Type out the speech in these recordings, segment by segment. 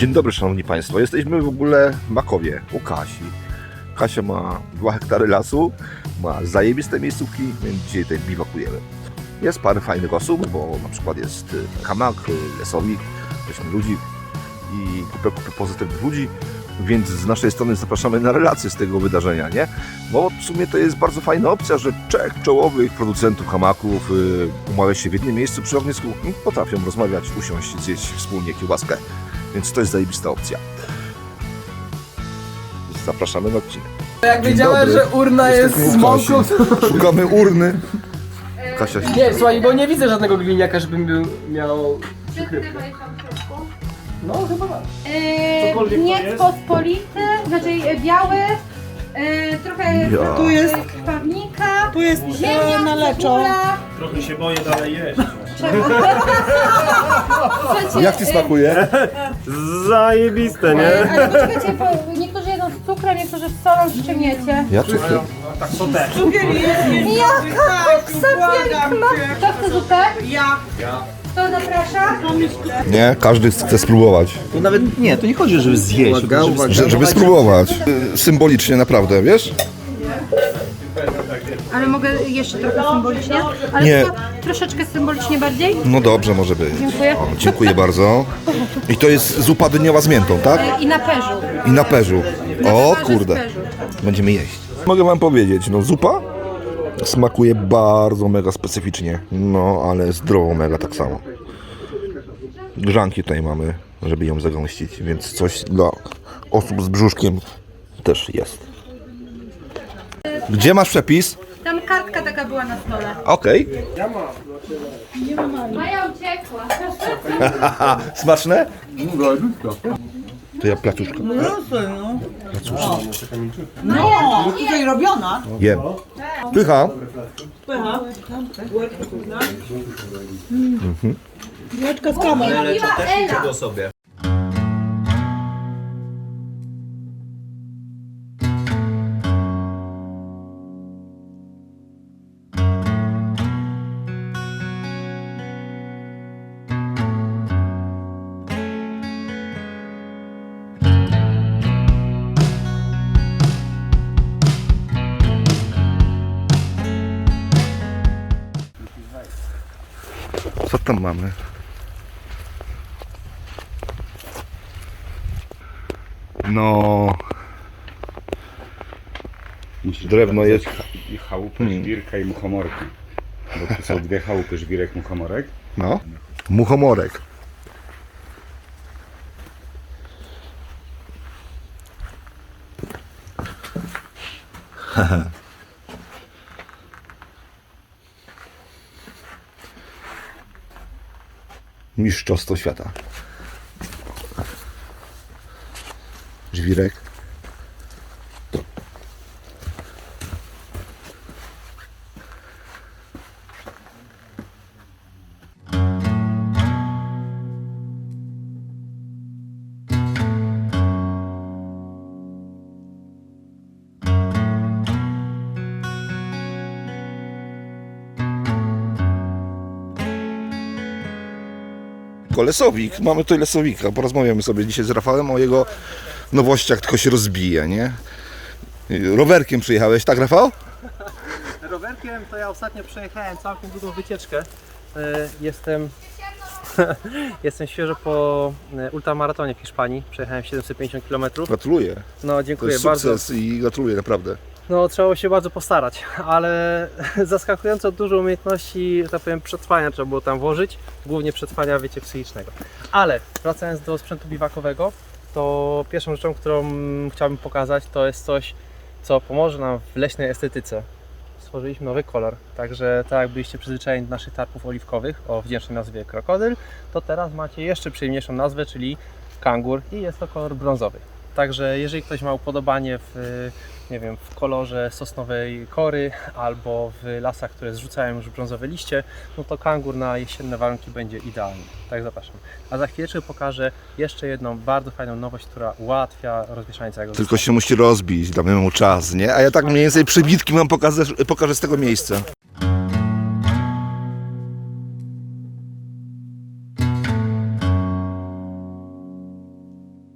Dzień dobry, szanowni państwo. Jesteśmy w ogóle w Makowie, u Kasi. Kasia ma 2 hektary lasu, ma zajebiste miejscówki, więc dzisiaj tutaj biwakujemy. Jest parę fajnych osób, bo na przykład jest y, Hamak, y, Lesowik, jesteśmy ludzi i kupę, kupę pozytywnych ludzi, więc z naszej strony zapraszamy na relacje z tego wydarzenia, nie? Bo w sumie to jest bardzo fajna opcja, że trzech czołowych producentów hamaków y, umawia się w jednym miejscu przy ognisku i potrafią rozmawiać, usiąść, zjeść wspólnie kiełbaskę. Więc to jest zajebista opcja. Zapraszamy na odcinek. Jak Dzień wiedziałem, dobry. że urna jest Jesteśmy z u mąką, to... Szukamy urny. Kasia się... Nie, słuchaj, bo nie widzę żadnego gliniaka, żebym był, miał przykrywkę. No, chyba tak. Yy, Cokolwiek to jest? pospolity, znaczy e, biały, yy, trochę Ja. tu jest- krwawnika, Tu jest ziemniak, na leczo. cebula. Trochę się boję dalej jeść. Słuchajcie, Jak ci smakuje? Zajebiste, nie? Ale poczekajcie, bo niektórzy jedzą z cukrem, niektórzy z solą ściemniecie. Ja czy ty? Tak to też. Jaka koksa piękna! Kto chce zupę? Ja. Kto zaprasza? Nie, każdy chce spróbować. To nawet nie, to nie chodzi, żeby zjeść. tylko żeby Że, żeby spróbować. Y, Symbolicznie naprawdę, wiesz? Ale mogę jeszcze trochę symbolicznie? Ale Nie. troszeczkę symbolicznie bardziej? No dobrze, może być. Dziękuję. O, dziękuję bardzo. I to jest zupa dyniowa z miętą, tak? E, I na perzu. I na perzu. O z kurde. perzu. Będziemy jeść. Mogę wam powiedzieć, no zupa smakuje bardzo mega specyficznie. No, ale zdrowo mega tak samo. Grzanki tutaj mamy, żeby ją zagęścić, więc coś dla osób z brzuszkiem też jest. Gdzie masz przepis? Tam kartka taka była na stole. Okej. Maja uciekła. Smaczne? To ja placuszka. No, tutaj robiona. Jem. Pycha. Bułeczka z kamą. Robiła Ela. sobie. Tam mamy? No, Drewno jest- I chałupę, Hmm. żwirka i muchomorki. Bo tu są dwie chałupy, żwirek, muchomorek. no. Muchomorek. Mistrzostwo świata. Żwirek. Kolesowik. Mamy tutaj lesowika. Porozmawiamy sobie dzisiaj z Rafałem o jego nowościach, tylko się rozbija, nie? Rowerkiem przyjechałeś, tak Rafał? Rowerkiem to ja ostatnio przejechałem całkiem długą wycieczkę. E, Jestem, jestem świeżo po e, ultramaratonie w Hiszpanii. Przejechałem 750 km. Gratuluję. No To dziękuję jest bardzo. sukces i gratuluję naprawdę. No trzeba się bardzo postarać, ale zaskakująco dużo umiejętności, tak powiem, przetrwania trzeba było tam włożyć, głównie przetrwania wiecie psychicznego. Ale wracając do sprzętu biwakowego, to pierwszą rzeczą, którą chciałbym pokazać, to jest coś, co pomoże nam w leśnej estetyce. Stworzyliśmy nowy kolor, także tak jak byliście przyzwyczajeni do naszych tarpów oliwkowych o wdzięcznej nazwie krokodyl, to teraz macie jeszcze przyjemniejszą nazwę, czyli kangur i jest to kolor brązowy. Także jeżeli ktoś ma upodobanie w, nie wiem, w kolorze sosnowej kory albo w lasach, które zrzucają już brązowe liście, no to kangur na jesienne warunki będzie idealny. Tak zapraszam. A za chwileczkę pokażę jeszcze jedną bardzo fajną nowość, która ułatwia rozwieszanie całego Tylko się musi rozbić, damy mu czas, nie? A ja tak mniej więcej przybitki wam pokażę, pokażę z tego miejsca.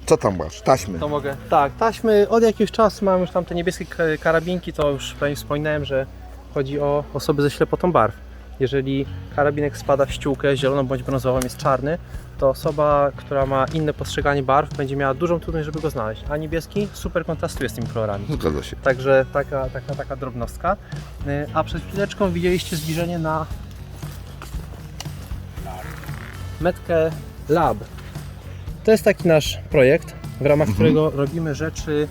Co tam masz? Taśmy. To mogę. Tak, taśmy od jakiegoś czasu mam już tam te niebieskie ka- karabinki, to już pewnie wspominałem, że chodzi o osoby ze ślepotą barw. Jeżeli karabinek spada w ściółkę zieloną bądź brązową, jest czarny, to osoba, która ma inne postrzeganie barw, będzie miała dużą trudność, żeby go znaleźć. A niebieski super kontrastuje z tymi kolorami. Zgadza się. Także taka, taka, taka drobnostka. Y, A przed chwileczką widzieliście zbliżenie na Metkę Lab. To jest taki nasz projekt, w ramach którego robimy rzeczy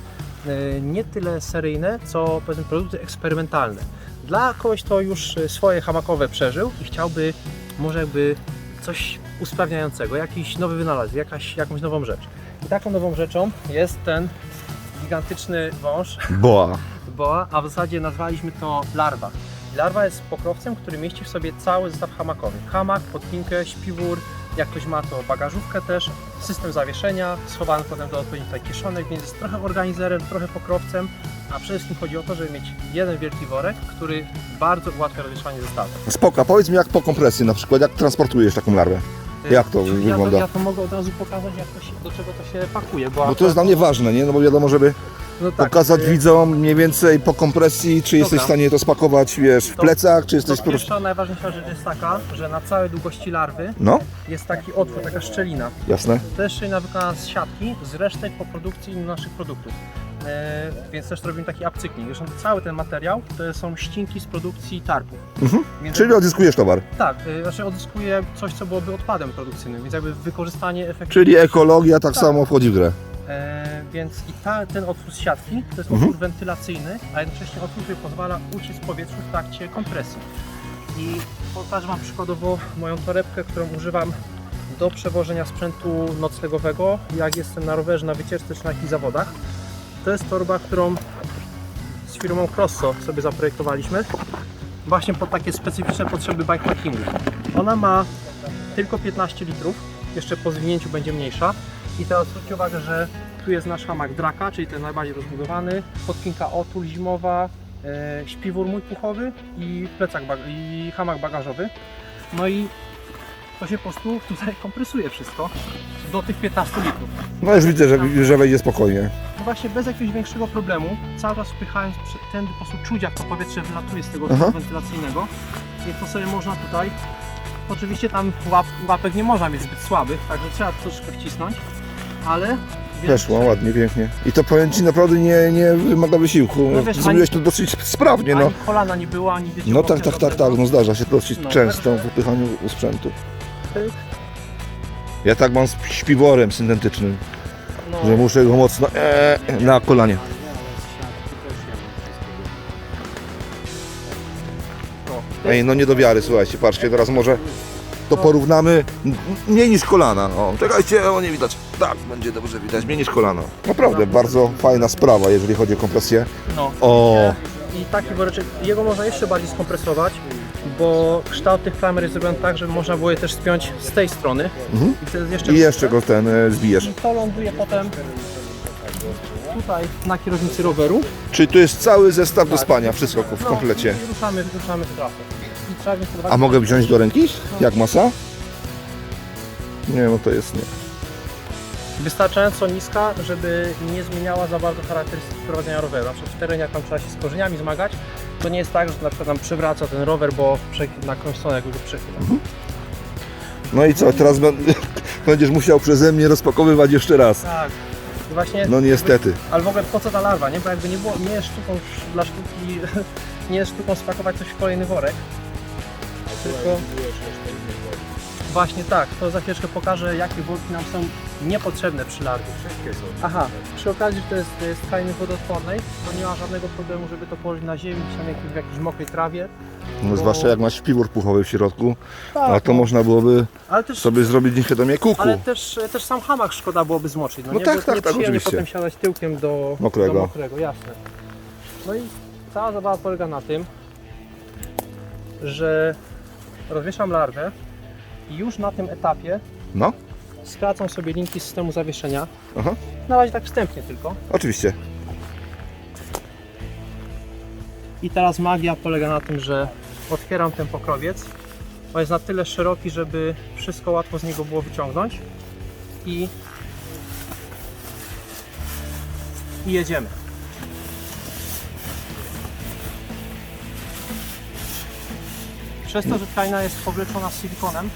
y, nie tyle seryjne, co powiedzmy produkty eksperymentalne. Dla kogoś, kto już y, swoje hamakowe przeżył i chciałby może jakby coś usprawniającego, jakiś nowy wynalazek, jakaś, jakąś nową rzecz. I taką nową rzeczą jest ten gigantyczny wąż, Boa. boa, a w zasadzie nazwaliśmy to larwa. Larwa jest pokrowcem, który mieści w sobie cały zestaw hamakowy. Hamak, podpinkę, śpiwór, jak ktoś ma to bagażówkę też, system zawieszenia, schowany potem do odpowiednich tutaj kieszonek, więc jest trochę organizerem, trochę pokrowcem, a przede wszystkim chodzi o to, żeby mieć jeden wielki worek, który bardzo ułatwia rozwieszanie zestawu. Spoko, powiedz mi jak po kompresji na przykład, jak transportujesz taką larwę? Jak to Czyli ja wygląda? Ja to mogę od razu pokazać, jak to się, do czego to się pakuje, bo, Bo to jest dla mnie ważne, nie? No bo wiadomo, żeby no tak, pokazać y, widzom mniej więcej po kompresji, czy jesteś w Dobra. stanie to spakować, wiesz, w plecach, czy jesteś po prostu... pierwsza, najważniejsza rzecz jest taka, że na całej długości larwy No, jest taki otwór, taka szczelina. jasne. To jest szczelina wykonana z siatki, z resztek po produkcji naszych produktów. E, więc też robimy taki upcykling. Zresztą cały ten materiał to są ścinki z produkcji targów. Mhm. Więc Czyli odzyskujesz towar. tak, e, znaczy odzyskuję coś, co byłoby odpadem produkcyjnym, więc jakby wykorzystanie efektywności. Czyli ekologia tak Tak. samo wchodzi w grę. E, więc i ta, ten otwór z siatki to jest Mhm. otwór wentylacyjny, a jednocześnie otwór, który pozwala uciec powietrzu w trakcie kompresji. I pokażę Wam przykładowo moją torebkę, którą używam do przewożenia sprzętu noclegowego, jak jestem na rowerze, na wycieczce czy na jakichś zawodach. To jest torba, którą z firmą Crosso sobie zaprojektowaliśmy właśnie pod takie specyficzne potrzeby bikepackingu. Ona ma tylko 15 litrów, jeszcze po zwinięciu będzie mniejsza. I teraz zwróćcie uwagę, że tu jest nasz hamak Draka, czyli ten najbardziej rozbudowany, podpinka otul zimowa, e, śpiwór mój puchowy i plecak i hamak bagażowy. No i to się po prostu tutaj kompresuje wszystko do tych 15 litrów. No już widzę, że, że wejdzie spokojnie. No właśnie bez jakiegoś większego problemu, cały czas wpychając przy- tędy po prostu czuć jak to powietrze wylatuje z tego Aha. wentylacyjnego. I to sobie można tutaj, oczywiście tam łap, łapek nie można mieć zbyt słabych, także trzeba troszeczkę wcisnąć, ale... Weszło ładnie, pięknie. I to powiem Ci naprawdę nie, nie wymaga wysiłku. No wiesz, Zrobiłeś to dosyć sprawnie, no. Ani kolana nie było, ani. No tak, tak, tak, tak, no zdarza się dosyć No, często w także- upychaniu sprzętu. Pyk. Ja tak mam z śpiworem syntetycznym, No, że muszę go mocno e, na kolanie. Ej, no nie do wiary, słuchajcie, patrzcie, teraz może to porównamy mniej niż kolana. O, czekajcie, o nie widać. Tak, będzie dobrze widać, mniej niż kolana. Naprawdę, bardzo fajna sprawa, jeżeli chodzi o kompresję. no. O, I taki woreczek, jego można jeszcze bardziej skompresować, bo kształt tych klamer jest zrobiony tak, żeby można było je też spiąć z tej strony. Mhm. I wtedy jeszcze i jeszcze go ten e, zbijesz. I to ląduje potem tutaj na kierownicy roweru. Czyli tu jest cały zestaw do spania, wszystko w komplecie. No, i ruszamy, ruszamy w trasę. I trzeba wziąć pod uwagę- A mogę wziąć do ręki? Jak masa? Nie, no to jest nie. Wystarczająco niska, żeby nie zmieniała za bardzo charakterystyki prowadzenia roweru. Na przykład w terenie, jak tam trzeba się z korzeniami zmagać, to nie jest tak, że na przykład tam przewraca ten rower, bo na którąś stronę go przechyla. No i co, teraz będziesz musiał przeze mnie rozpakowywać jeszcze raz. Tak. Właśnie, No niestety. ale w ogóle po co ta larwa, nie? Bo jakby nie było, nie jest sztuką sz- dla sztuki, nie jest sztuką spakować coś w kolejny worek. Tylko właśnie tak, to za chwileczkę pokażę, jakie worki nam są niepotrzebne przy larwie. Aha, przy okazji, że to jest z krainy wodoodpornej, to nie ma żadnego problemu, żeby to położyć na ziemi, czy tam jakiejś, w jakiejś mokrej trawie. No, zwłaszcza jak masz śpiwór puchowy w środku, Tak, a to no, można byłoby ale też, sobie zrobić nieświadomie kuku. ale też, też sam hamak szkoda byłoby zmoczyć. No, No nie? tak, Bo tak, tak, oczywiście. potem siadać tyłkiem do Mokrego. Do mokrego, jasne. No i cała zabawa polega na tym, że rozwieszam larwę i już na tym etapie No, skracam sobie linki z systemu zawieszenia. Aha. Na razie tak wstępnie tylko. oczywiście. I teraz magia polega na tym, że otwieram ten pokrowiec. On jest na tyle szeroki, żeby wszystko łatwo z niego było wyciągnąć. I i jedziemy. Przez to, że tkaina jest powleczona silikonem,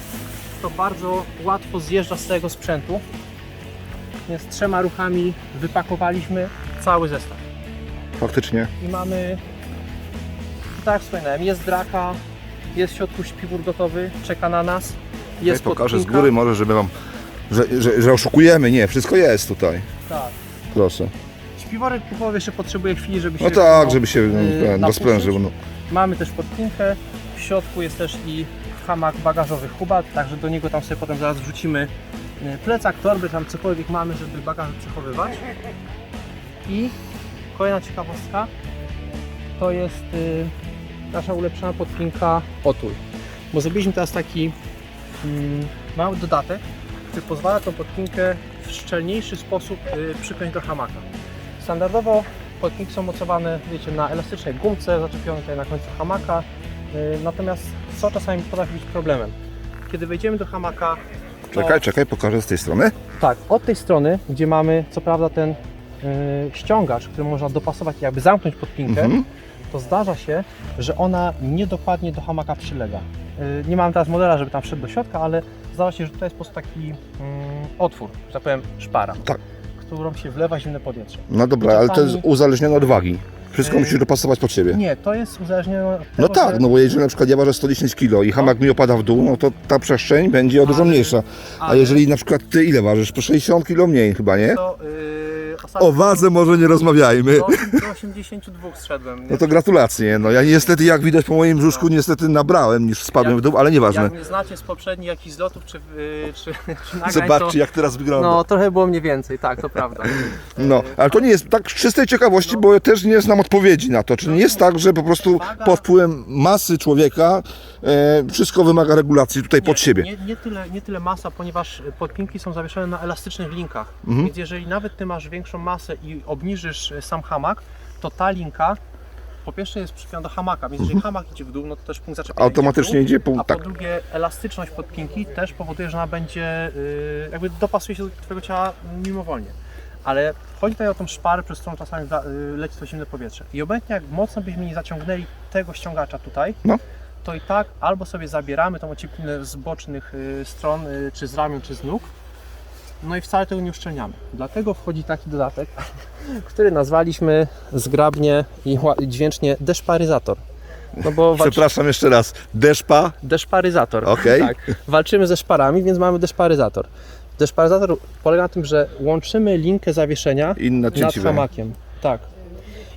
to bardzo łatwo zjeżdża z tego sprzętu. Więc trzema ruchami wypakowaliśmy cały zestaw. Faktycznie. I mamy, tak jak wspominałem, jest draka, jest w środku śpiwór gotowy, czeka na nas. Jest Tutaj pokażę z góry może, żeby wam... Że, że, że oszukujemy. Nie, wszystko jest tutaj. Tak. Proszę. Śpiworek typowy jeszcze potrzebuje chwili, żeby się No tak, żeby się yy, no, rozprężył. No. Mamy też podpinkę, w środku jest też i hamak bagażowy Hubat, także do niego tam sobie potem zaraz wrzucimy y, plecak, torby, tam cokolwiek mamy, żeby bagaż przechowywać. I kolejna ciekawostka to jest y, nasza ulepszona podpinka Otul. Bo zrobiliśmy teraz taki mm, mały dodatek, który pozwala tą podpinkę w szczelniejszy sposób y, przypiąć do hamaka. Standardowo podpinki są mocowane, wiecie, na elastycznej gumce zaczepionej tutaj na końcu hamaka. Y, Natomiast co czasami potrafi być problemem? Kiedy wejdziemy do hamaka, to, Czekaj, czekaj, pokażę z tej strony. tak, od tej strony, gdzie mamy co prawda ten y, ściągacz, który można dopasować i jakby zamknąć podpinkę, Mhm. to zdarza się, że ona niedokładnie do hamaka przylega. Y, Nie mam teraz modela, żeby tam wszedł do środka, ale zdarza się, że tutaj jest po prostu taki mm, otwór, że tak powiem, szpara, Tak. którą się wlewa zimne powietrze. No dobra, ale to jest Czasami- uzależnione od wagi. Wszystko musisz dopasować pod siebie. Nie, to jest uzależnione od tego, No tak, że- no bo jeżeli na przykład ja ważę 110 kg i hamak mi opada w dół, no to ta przestrzeń będzie o dużo Ale- mniejsza. A ale jeżeli na przykład ty ile ważysz? Po 60 kg mniej chyba, nie? to yy, ostatnio O wadze może nie rozmawiajmy. do, do 82 zszedłem. nie? No to gratulacje. No ja niestety, jak widać po moim brzuszku, niestety nabrałem niż spadłem Jak- w dół, ale nieważne. Jak mnie znacie z poprzednich jakichś zlotów czy, yy, czy, czy nagrań, Zobaczcie to, jak teraz wygląda. no trochę było mniej więcej, tak, to prawda. No, ale to nie jest tak z czystej ciekawości, bo ja też nie znam odpowiedzi na to. Czy nie jest tak, że po prostu pod wpływem masy człowieka e, wszystko wymaga regulacji tutaj pod Nie, siebie? Nie, nie, tyle, nie tyle masa, ponieważ podpinki są zawieszone na elastycznych linkach. Mhm. Więc jeżeli nawet ty masz większą masę i obniżysz e, sam hamak, to ta linka po pierwsze jest przypięta do hamaka, więc jeżeli hamak idzie w dół, no to też punkt zaczepienia Mhm. Automatycznie idzie idzie w dół, pół, A tak. po drugie elastyczność podpinki też powoduje, że ona będzie jakby dopasuje się do twojego ciała mimowolnie. Ale chodzi tutaj o tą szparę, przez którą czasami leci to zimne powietrze. I obecnie jak mocno byśmy nie zaciągnęli tego ściągacza tutaj, No. To i tak albo sobie zabieramy tą ocieplinę z bocznych y, stron, y, czy z ramion, czy z nóg, no i wcale tego nie uszczelniamy. Dlatego wchodzi taki dodatek, który nazwaliśmy zgrabnie i dźwięcznie deszparyzator. No bo walczy... Przepraszam jeszcze raz. Deszpa? deszparyzator. Okej. Tak. Walczymy ze szparami, więc mamy deszparyzator. Deszparyzator polega na tym, że łączymy linkę zawieszenia nad hamakiem. Tak.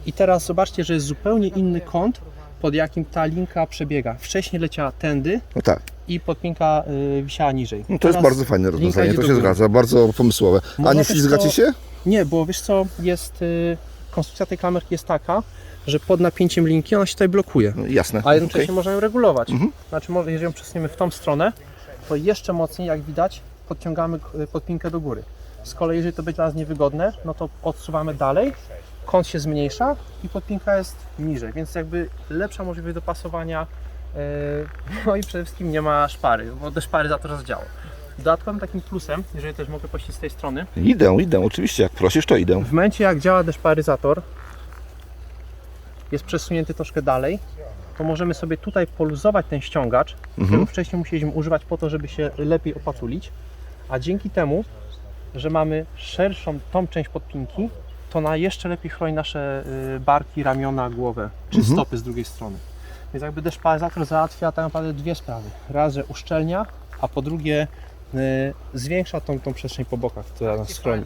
I teraz zobaczcie, że jest zupełnie inny kąt, pod jakim ta linka przebiega. Wcześniej leciała tędy No tak. i podpinka y, wisiała niżej. No to jest Teraz bardzo fajne rozwiązanie, to się zgadza. Bardzo pomysłowe. A nie ślizgacie się? Nie, bo wiesz co, jest y, konstrukcja tej klamerki jest taka, że pod napięciem linki ona się tutaj blokuje. No, jasne. A jednocześnie Okej. można ją regulować. Mhm. Znaczy, jeżeli ją przesuniemy w tą stronę, to jeszcze mocniej, jak widać, podciągamy y, podpinkę do góry. Z kolei, jeżeli to będzie dla nas niewygodne, no to odsuwamy dalej, kąt się zmniejsza i podpinka jest niżej, więc jakby lepsza możliwość dopasowania. y, No i przede wszystkim nie ma szpary, bo te szpary za to. Dodatkowym takim plusem, jeżeli też mogę pościć z tej strony, Idę, idę, oczywiście. Jak prosisz, to idę. w momencie jak działa deszparyzator, jest przesunięty troszkę dalej, to możemy sobie tutaj poluzować ten ściągacz, Mhm. którego wcześniej musieliśmy używać po to, żeby się lepiej opatulić, a dzięki temu, że mamy szerszą tą część podpinki, to ona jeszcze lepiej chroni nasze y, barki, ramiona, głowę, czy Mhm. stopy z drugiej strony. Więc jakby deszparyzator załatwia tak naprawdę dwie sprawy. Raz, że uszczelnia, a po drugie y, zwiększa tą, tą przestrzeń po bokach, która nas chroni.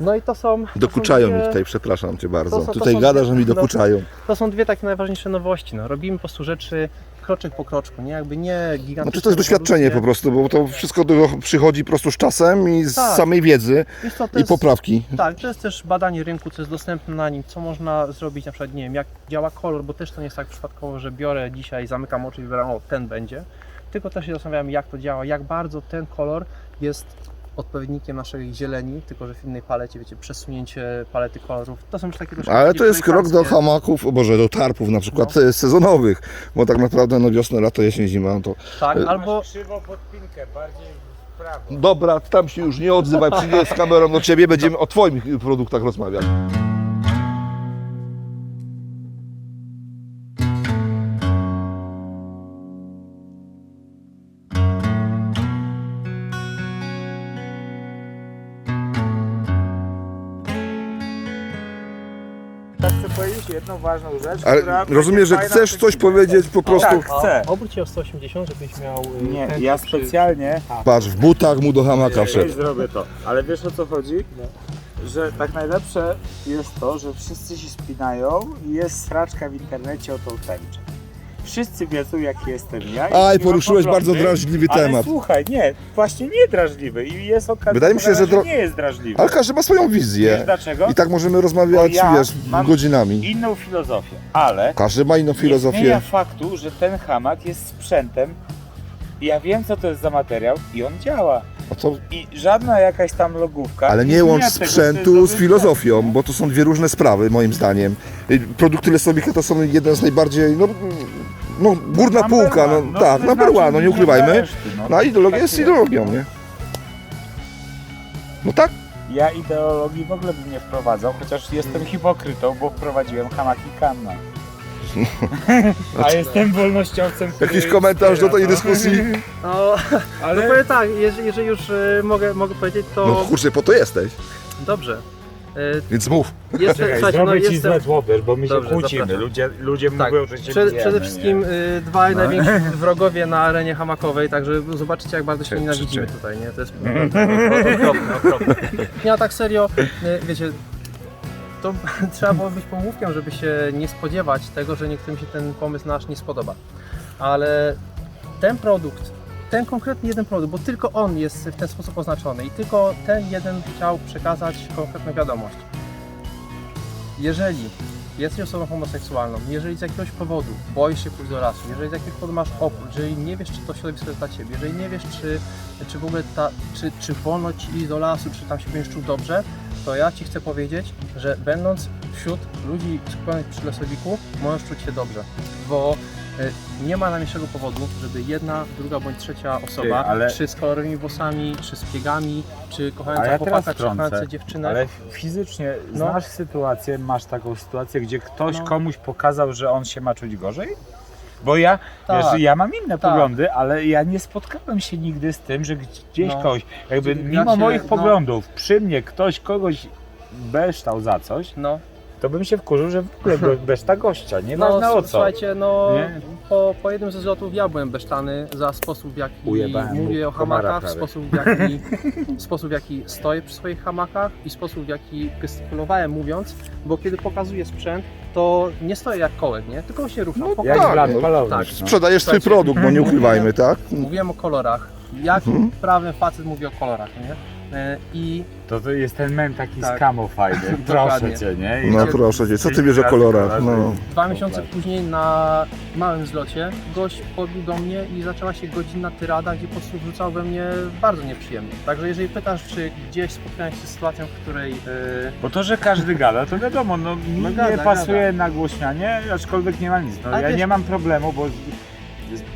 No i to są. to Dokuczają są mi dwie- tutaj, przepraszam Cię bardzo. to są- to tutaj gada, że mi no. dokuczają. To są dwie takie najważniejsze nowości. No. Robimy po prostu rzeczy kroczek po kroczku, nie? Jakby nie gigantyczne. Znaczy to jest doświadczenie po prostu, bo to wszystko do, przychodzi po prostu z czasem i z Tak. samej wiedzy to i jest, poprawki. Tak, to jest też badanie rynku, co jest dostępne na nim, co można zrobić, na przykład, nie wiem, jak działa kolor, bo też to nie jest tak przypadkowo, że biorę dzisiaj, zamykam oczy i wybieram, o, ten będzie. Tylko też się zastanawiam, jak to działa, jak bardzo ten kolor jest odpowiednikiem naszej zieleni, tylko że w innej palecie, wiecie, przesunięcie palety kolorów. To są już takie troszkę Ale to jest krok do hamaków, o Boże, do tarpów na przykład No. e, sezonowych, bo tak naprawdę no wiosna, lato, jesień, zima to Tak, y- albo Krzywo podpinkę, bardziej Dobra, tam się już nie odzywaj, przyjdę z kamerą do ciebie, będziemy o twoich produktach rozmawiać. Jedną ważną rzecz, Ale która rozumiem, będzie że fajna chcesz w tym coś filmie. powiedzieć po prostu. Tak, chcę. Obróć się o 180, żebyś miał... y, Nie, ja przy- specjalnie Patrz, w butach mu do hamaka wszedł. zrobię to. Ale wiesz o co chodzi? Że tak najlepsze jest to, że wszyscy się spinają i jest sraczka w internecie o tą tęczę. Wszyscy wiedzą, jaki jestem ja. i Aj, mam poruszyłeś bardzo poglądy, drażliwy ale temat. słuchaj, nie, właśnie nie drażliwy i jest okazja, Wydaje mi się, że dro- nie jest drażliwy. Ale każdy ma swoją Wiesz wizję. dlaczego? I tak możemy rozmawiać, Bo ja wiesz, mam- godzinami. Inną filozofię, ale Każdy ma inną Nie zmienia filozofię. faktu, że ten hamak jest sprzętem. Ja wiem, co to jest za materiał i on działa. A co? I żadna jakaś tam logówka. Ale nie zmienia łącz tego, to sprzętu z filozofią, bo to są dwie różne sprawy, moim zdaniem. Y, Produkty Lesowika to są jeden z najbardziej, no, no górna półka, no, to tak, number znaczy one, no nie ukrywajmy. no. No a ideologia Tak jest ideologią, nie? No tak, Ja ideologii w ogóle bym nie wprowadzał, chociaż jestem hipokrytą, bo wprowadziłem hamaki kanna. A jestem wolnościowcem. który jakiś komentarz do tej to. dyskusji? No, Ale no powiem tak, jeżeli, jeżeli już y, mogę, mogę powiedzieć, to No kurczę, po to jesteś, dobrze. Y, więc mów. Jestem, Czekaj, słuchajcie, no zrobię ci jestem, złe zło, wiesz, bo my się Dobrze, kłócimy. zapraszam. Ludzie, ludzie Tak. mówią, że się bijemy, przede wszystkim y, dwaj No. najwięksi wrogowie na arenie hamakowej, także zobaczycie jak bardzo się Czy- nienawidzimy czy- tutaj, nie? To jest okropne, okropne. Nie, a tak serio, y, wiecie, to trzeba było być pomówkiem, żeby się nie spodziewać tego, że niektórym się ten pomysł nasz nie spodoba. Ale ten produkt, ten konkretny jeden produkt, bo tylko on jest w ten sposób oznaczony i tylko ten jeden chciał przekazać konkretną wiadomość. Jeżeli jesteś osobą homoseksualną, jeżeli z jakiegoś powodu boisz się pójść do lasu, jeżeli z jakiegoś powodu masz opór, jeżeli nie wiesz, czy to środowisko jest dla Ciebie, jeżeli nie wiesz, czy, czy w ogóle ta, czy, czy wolno Ci iść do lasu, czy tam się będziesz czuł dobrze, to ja Ci chcę powiedzieć, że będąc wśród ludzi skupionych przy lesowiku, możesz czuć się dobrze, bo nie ma najmniejszego powodu, żeby jedna, druga bądź trzecia osoba, Ty, ale- czy z kolorowymi włosami, czy z piegami, czy ja kochająca teraz chłopaka, czy wtrącę, kochająca dziewczynę, Ale fizycznie No. znasz sytuację, masz taką sytuację, gdzie ktoś No. komuś pokazał, że on się ma czuć gorzej? Bo ja, Tak. wiesz, ja mam inne Tak. poglądy, ale ja nie spotkałem się nigdy z tym, że gdzieś No. kogoś, jakby Jak mimo się- moich no. poglądów, przy mnie ktoś kogoś beształ za coś, no. To bym się wkurzył, że w ogóle go- beszta gościa, nieważne no, o co. Słuchajcie, no Nie? po, po jednym ze zlotów ja byłem besztany za sposób w jaki Ujebałem mówię o hamakach, sposób w jaki, sposób w jaki stoję przy swoich hamakach i sposób w jaki gestykulowałem mówiąc, bo kiedy pokazuję sprzęt, to nie stoję jak kołek, nie? Tylko się ruszam. No. Jak Tak, blat no. palowy. tak. no. Sprzedajesz swój produkt, bo nie ukrywajmy, tak? Mówiłem o kolorach. Jakim Mhm. prawem facet mówi o kolorach, nie? E, I To, to jest ten mem taki Tak. z kamo fajny, proszę cię, nie? I No cię- proszę cię, co ty wiesz o kolorach? No. Dwa miesiące później na małym zlocie gość podbił do mnie i zaczęła się godzinna tyrada, gdzie po prostu wrzucał we mnie bardzo nieprzyjemnie. Także jeżeli pytasz, czy gdzieś spotkałem się z sytuacją, w której... Yy, Bo to, że każdy gada, to wiadomo, no mi No gada, nie pasuje nagłośnianie, aczkolwiek nie ma nic. No, ja wiesz- nie mam problemu, bo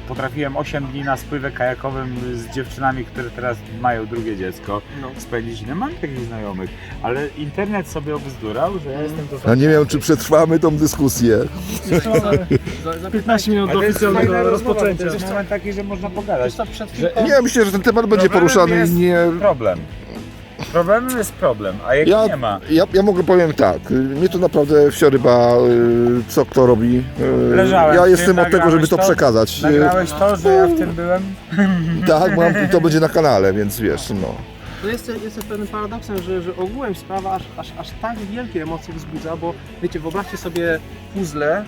potrafiłem 8 dni na spływie kajakowym z dziewczynami, które teraz mają drugie dziecko, no. spędzić. No mam takich znajomych, ale internet sobie obzdurał, że ja jestem to Ja nie wiem, czy przetrwamy tą dyskusję. Za, za 15 minut do oficjalnego rozpoczęcia. To jest moment taki, że można pogadać. Że-. Nie, myślę, że ten temat będzie poruszany i jest nie... Problem. Problemem jest problem, a jak Ja, nie ma. ja, ja mogę powiem tak, mnie to naprawdę wsioryba, y, co kto robi. Y, Leżałem Ja jestem od tego, żeby to to? przekazać. Y, Nagrałeś to, że ja w tym byłem? Tak, mam, i to będzie na kanale, więc wiesz, no. To jest, jest pewnym paradoksem, że, że ogółem sprawa aż, aż, aż tak wielkie emocje wzbudza, bo wiecie, wyobraźcie sobie puzzle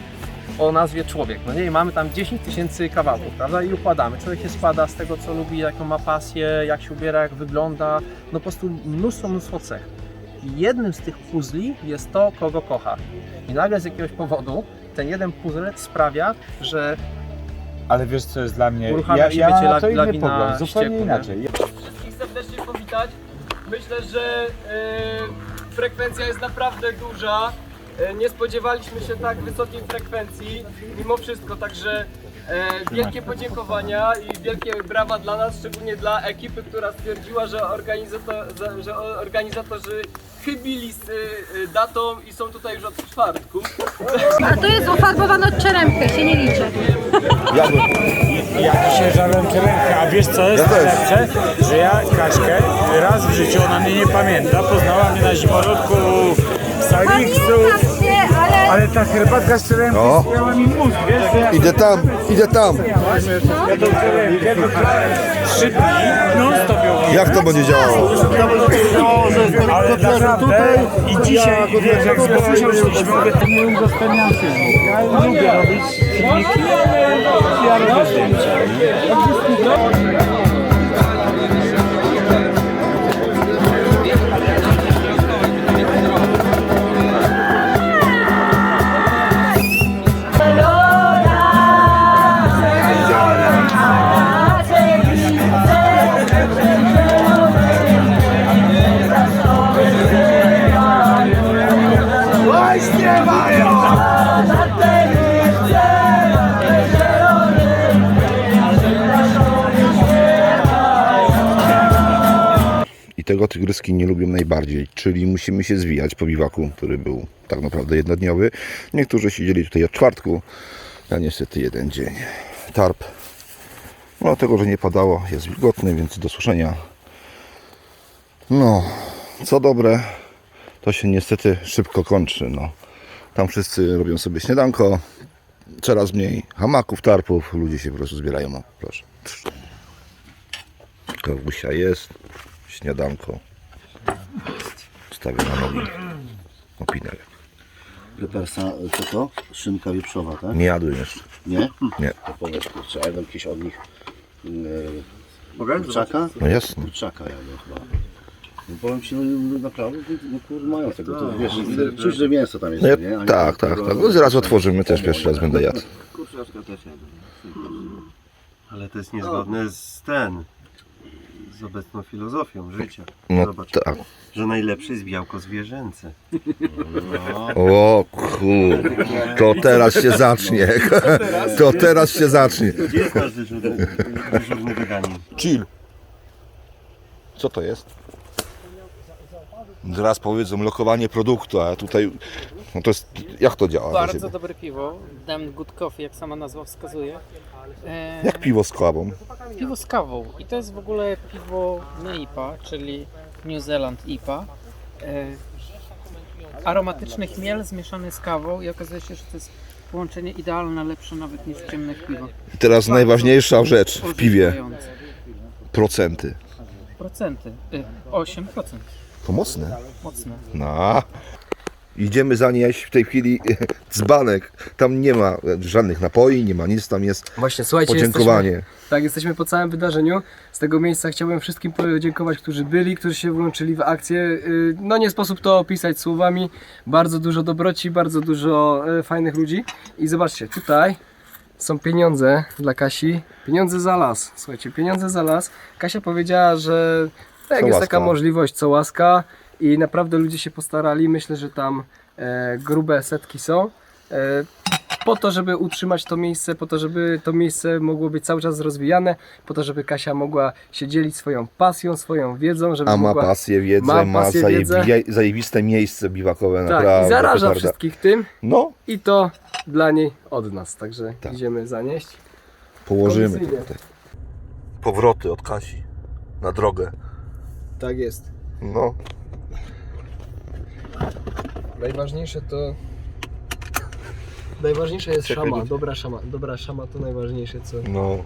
o nazwie człowiek. No nie, i mamy tam 10 tysięcy kawałków, prawda? I układamy. Człowiek się składa z tego, co lubi, jaką ma pasję, jak się ubiera, jak wygląda. No po prostu mnóstwo, mnóstwo cech. I jednym z tych puzli jest to, kogo kocha. I nagle z jakiegoś powodu ten jeden puzzle sprawia, że Ale wiesz co jest dla mnie? Uruchamia Ja, się, ja wiecie, na to inny pogląd, zupełnie ścieku, inaczej. Ja- wszystkich serdecznie powitać. Myślę, że e, frekwencja jest naprawdę duża. E, nie spodziewaliśmy się tak wysokiej frekwencji, mimo wszystko, także E, wielkie podziękowania i wielkie brawa dla nas, szczególnie dla ekipy, która stwierdziła, że, organizator, za- że organizatorzy chybili z y, datą i są tutaj już od czwartku. A to jest ofarbowane od czeremkę, się nie liczy. Ja dzisiaj żarłem rękę, a wiesz co jest najlepsze? Że ja Kaśkę raz w życiu, ona mnie nie pamięta, poznała mnie na Saliksu, Pamiętam cię, ale ale ta herbatka z czerenki No. spiała mi mózg, wiesz, że ja, Idę tam, idę tam. ja tą czerenkę wybrałem trzy dni, non stop ją Jak to będzie działało? ale naprawdę i dzisiaj, wiesz, jak z Bogusią szliśmy, mówię, to nie udostępniam filmu. Ja lubię robić filmiki, ja lubię zdjęcia. Tego tygryski nie lubią najbardziej, czyli musimy się zwijać po biwaku, który był tak naprawdę jednodniowy. Niektórzy siedzieli tutaj od czwartku, ja niestety jeden dzień. Tarp, no tego, że nie padało, jest wilgotny, więc do suszenia. No, co dobre, to się niestety szybko kończy. No. Tam wszyscy robią sobie śniadanko, coraz mniej hamaków, tarpów, ludzie się po prostu zbierają. No, proszę. Kawusia jest, śniadanko. Stawię na nogi. Opinek. Pepersa, co to? Szynka wieprzowa, tak? Nie jadłem jeszcze. Nie? Nie. To powiedz, kurczę, a jadłem kiedyś od nich yy, kurczaka? No jasne. Kurczaka jadłem chyba. No powiem Ci, no naprawdę, no kurde, mają tego, to wiesz, czuć, że mięso tam jest, No, nie? A nie tak, tak, tak. No, zaraz otworzymy, też pierwszy raz będę jadł. Kurczaczka też jadłem. Ale to jest niezgodne z ten, z obecną filozofią życia. No Zobacz, tak. że najlepsze jest białko zwierzęce. O kur... To teraz się zacznie. To teraz się zacznie. Gdzie jest nasz dyżurny, dyżurny weganin? Chill. Co to jest? Zaraz powiedzą lokowanie produktu, a tutaj... No to jest... Jak to działa? Bardzo dobre piwo, Damn Good Coffee, jak sama nazwa wskazuje. E, Jak piwo z kawą. piwo z kawą i to jest w ogóle piwo nie IPA, czyli New Zealand IPA. E, aromatyczny chmiel zmieszany z kawą i okazuje się, że to jest połączenie idealne, lepsze nawet niż w ciemnych piwach. I teraz najważniejsza rzecz w piwie. Procenty. Procenty. E, 8%. To mocne. Mocne. No. Idziemy zanieść w tej chwili dzbanek. Tam nie ma żadnych napoi, nie ma nic, tam jest Właśnie, słuchajcie, podziękowanie. Jesteśmy, tak, jesteśmy po całym wydarzeniu. Z tego miejsca chciałbym wszystkim podziękować, którzy byli, którzy się włączyli w akcję. Yy, No nie sposób to opisać słowami. Bardzo dużo dobroci, bardzo dużo e, fajnych ludzi. I zobaczcie, tutaj są pieniądze dla Kasi. Pieniądze za las. Słuchajcie, pieniądze za las. Kasia powiedziała, że tak Co jest łaska. taka możliwość, co łaska. I naprawdę ludzie się postarali. Myślę, że tam e, grube setki są. E, po to, żeby utrzymać to miejsce, po to, żeby to miejsce mogło być cały czas rozwijane, po to, żeby Kasia mogła się dzielić swoją pasją, swoją wiedzą, żeby A ma mogła... pasję, wiedzę, ma ma, pasję, wiedzę. zajebiste miejsce biwakowe, Tak, naprawdę. i zaraża petarda. wszystkich tym No, i to dla niej od nas, także Tak. idziemy zanieść. położymy to Komisyjnie. tutaj. Powroty od Kasi na drogę. Tak jest. No, Najważniejsze to... Najważniejsze jest Czekaj, szama, dobra szama, dobra szama to najważniejsze co... no.